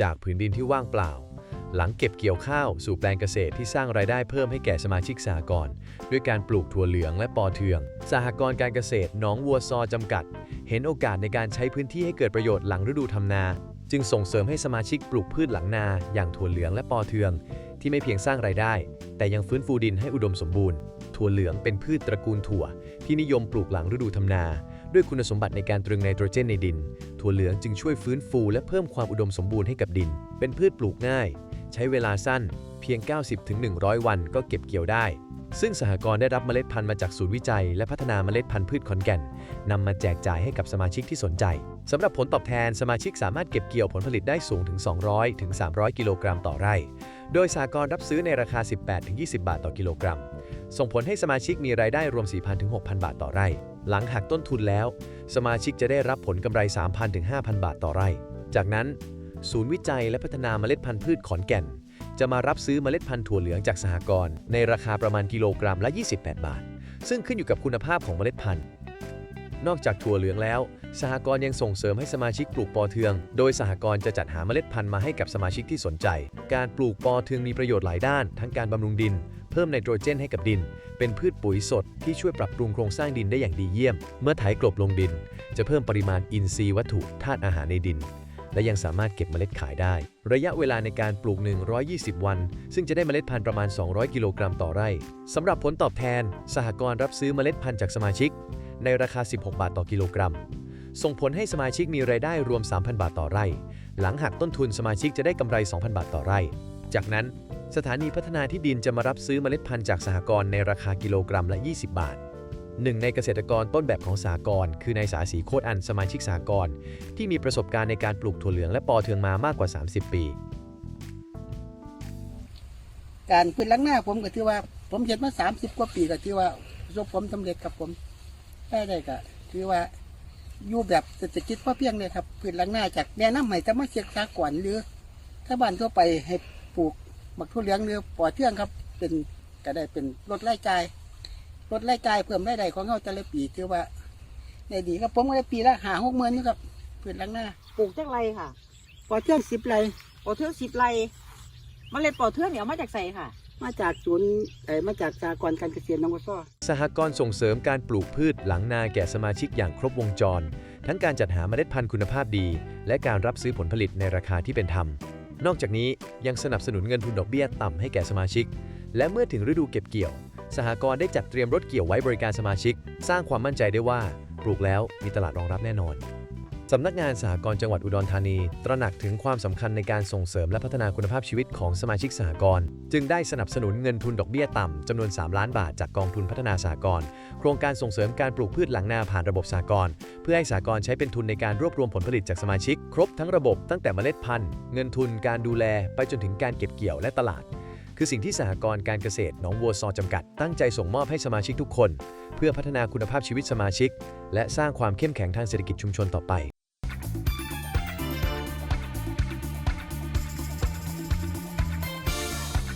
จากผืนดินที่ว่างเปล่า หลังเก็บเกี่ยวข้าวสู่แปลงเกษตรที่สร้างรายได้เพิ่มให้แก่สมาชิกสหกรณ์ด้วยการปลูกถั่วเหลืองและปอเทือง สหกรณ์การเกษตรหนองวัวซอจำกัด เห็นโอกาสในการใช้พื้นที่ให้เกิดประโยชน์หลังฤดูทำนา จึงส่งเสริมให้สมาชิกปลูกพืชหลังนา อย่างถั่วเหลืองและปอเทือง ที่ไม่เพียงสร้างรายได้ แต่ยังฟื้นฟูดินให้อุดมสมบูรณ์ ถั่วเหลืองเป็นพืชตระกูลถั่ว ที่นิยมปลูกหลังฤดูทำนา ด้วยคุณสมบัติในการตรึงไนโตรเจนในดิน ถั่วเหลืองจึงช่วยฟื้นฟูและเพิ่มความอุดมสมบูรณ์ให้กับดิน เป็นพืชปลูกง่าย ใช้เวลาสั้นเพียง 90-100 วันก็เก็บเกี่ยวได้ ซึ่งสหกรณ์ได้รับเมล็ดพันธุ์มาจากศูนย์วิจัย และพัฒนาเมล็ดพันธุ์พืชขอนแก่นนำมาแจกจ่ายให้กับสมาชิกที่สนใจสำหรับผลตอบแทนสมาชิกสามารถเก็บเกี่ยวผลผลิตได้สูงถึง 200ถึง300 กิโลกรัมต่อไร่ โดยสหกรณ์รับซื้อในราคา 18-20 บาทต่อกิโลกรัม ส่งผลให้สมาชิกมีรายได้รวม 4,000ถึง6,000 บาทต่อไร่ หลังหักต้นทุนแล้ว สมาชิกจะได้รับผลกำไร 3,000ถึง5,000 บาทต่อไร่ จากนั้น ศูนย์วิจัยและพัฒนาเมล็ดพันธุ์พืชขอนแก่น จะมารับซื้อเมล็ดพันธุ์ถั่วเหลืองจากสหกรณ์ในราคาประมาณกิโลกรัมละ 28 บาท ซึ่งขึ้นอยู่กับคุณภาพของเมล็ดพันธุ์นอกจากถั่วเหลืองแล้ว สหกรณ์ยังส่งเสริมให้สมาชิกปลูกปอเทือง โดยสหกรณ์จะจัดหาเมล็ดพันธุ์มาให้กับสมาชิกที่สนใจ การปลูกปอเทืองมีประโยชน์หลายด้าน ทั้งการบำรุงดิน เพิ่มไนโตรเจนให้กับดิน เป็นพืชปุ๋ยสดที่ช่วยปรับปรุงโครงสร้างดินได้อย่างดีเยี่ยม เมื่อไถกลบลงดิน จะเพิ่มปริมาณอินทรีย์วัตถุธาตุอาหารในดิน และยังสามารถเก็บเมล็ดขายได้ ระยะเวลาในการปลูก 120 วัน ซึ่งจะได้เมล็ดพันธุ์ประมาณ 200 กิโลกรัมต่อไร่สำหรับผลตอบแทน สหกรณ์รับซื้อเมล็ดพันธุ์จากสมาชิก ในราคา 16 บาทต่อกิโลกรัม ส่งผลให้สมาชิกมีรายได้รวม 3,000 บาทต่อไร่ หลังหักต้นทุนสมาชิกจะได้กำไร 2,000 บาทต่อไร่ จากนั้นสถานีพัฒนาที่ดินจะมารับซื้อเมล็ดพันธุ์จากสหกรณ์ในราคากิโลกรัมละ 20 บาทหนึ่งในเกษตรกรต้นแบบของสหกรณ์คือนายสาสีโคตรอันสมาชิกสหกรณ์ที่มีประสบการณ์ในการปลูกถั่วเหลืองและปอเทืองมามากกว่า 30 ปี การพื้นหลังหน้าผมก็ถือว่า ผมเห็นมาสามสิบกว่าปีก็ถือว่าประสบความสำเร็จกับผมได้ได้ก็ถือว่าอยู่แบบเศรษฐกิจพอเพียงเลยครับพื้นหลังหน้าจากแนะนำให้จะมาเช็คซาก่อนหรือถ้าบ้านทั่วไปให้ ปลูกบักทุเรียงหรือปอเทืองครับ เป็นก็ได้เป็นลดรายจ่ายลดรายจ่ายเพิ่มรายได้ของเขาแต่ละปีถือว่าในดีครับผมก็ได้ปีละหาหกหมื่นอยู่ครับพื้นหลังหน้าปลูกจักไรค่ะปอเทืองสิบไรปอเทืองสิบไรเมล็ดปอเทืองเนี่ยเอามาจากใส่ค่ะ มาจากศูนย์เอ่อมาจากสากรณ์การเกษตรนงวซ้อ สหกรณ์ส่งเสริมการปลูกพืชหลังนาแก่สมาชิกอย่างครบวงจร ทั้งการจัดหาเมล็ดพันธุ์คุณภาพดี และการรับซื้อผลผลิตในราคาที่เป็นธรรม นอกจากนี้ยังสนับสนุนเงินทุนดอกเบี้ยต่ำให้แก่สมาชิก และเมื่อถึงฤดูเก็บเกี่ยว สหกรณ์ได้จัดเตรียมรถเกี่ยวไว้บริการสมาชิก สร้างความมั่นใจได้ว่า ปลูกแล้วมีตลาดรองรับแน่นอน สำนักงานสหกรณ์จังหวัดอุดรธานี ตระหนักถึงความสำคัญในการส่งเสริมและพัฒนาคุณภาพชีวิตของสมาชิกสหกรณ์จึงได้สนับสนุนเงินทุนดอกเบี้ยต่ำจำนวน 3 ล้านบาทจากกองทุนพัฒนาสหกรณ์โครงการส่งเสริมการปลูกพืชหลังนาผ่านระบบสหกรณ์เพื่อให้สหกรณ์ใช้เป็นทุนในการรวบรวมผลผลิตจากสมาชิก ครบทั้งระบบตั้งแต่เมล็ดพันธุ์ เงินทุนการดูแลไปจนถึงการเก็บเกี่ยวและตลาด คือสิ่งที่สหกรณ์การเกษตรหนองวัวซอจำกัด ตั้งใจส่งมอบให้สมาชิกทุกคน เพื่อพัฒนาคุณภาพชีวิตสมาชิก และสร้างความเข้มแข็งทางเศรษฐกิจชุมชนต่อไป